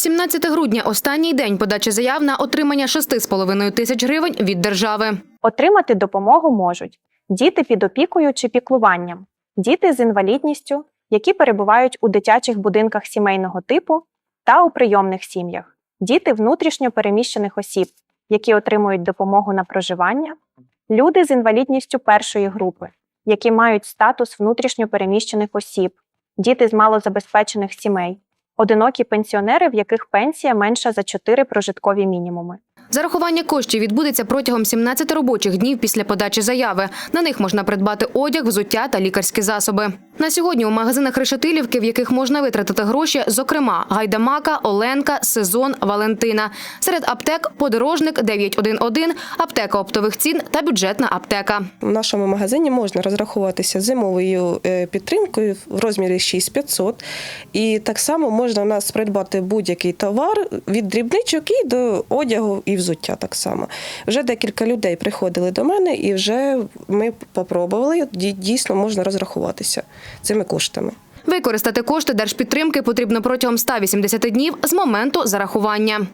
17 грудня – останній день подачі заяв на отримання 6,5 тисяч гривень від держави. Отримати допомогу можуть діти під опікою чи піклуванням, діти з інвалідністю, які перебувають у дитячих будинках сімейного типу та у прийомних сім'ях, діти внутрішньо переміщених осіб, які отримують допомогу на проживання, люди з інвалідністю першої групи, які мають статус внутрішньо переміщених осіб, діти з малозабезпечених сімей, одинокі пенсіонери, в яких пенсія менша за 4 прожиткові мінімуми. Зарахування коштів відбудеться протягом 17 робочих днів після подачі заяви. На них можна придбати одяг, взуття та лікарські засоби. На сьогодні у магазинах Решетилівки, в яких можна витратити гроші, зокрема Гайдамака, Оленка, Сезон, Валентина. Серед аптек подорожник 911, аптека оптових цін та бюджетна аптека. В нашому магазині можна розрахуватися зимовою е, підтримкою в розмірі 6500. І так само можна у нас придбати будь-який товар від дрібничок і до одягу і взуття так само. Вже декілька людей приходили до мене, і вже ми попробували. Дійсно можна розрахуватися цими коштами. Використати кошти держпідтримки потрібно протягом 180 днів з моменту зарахування.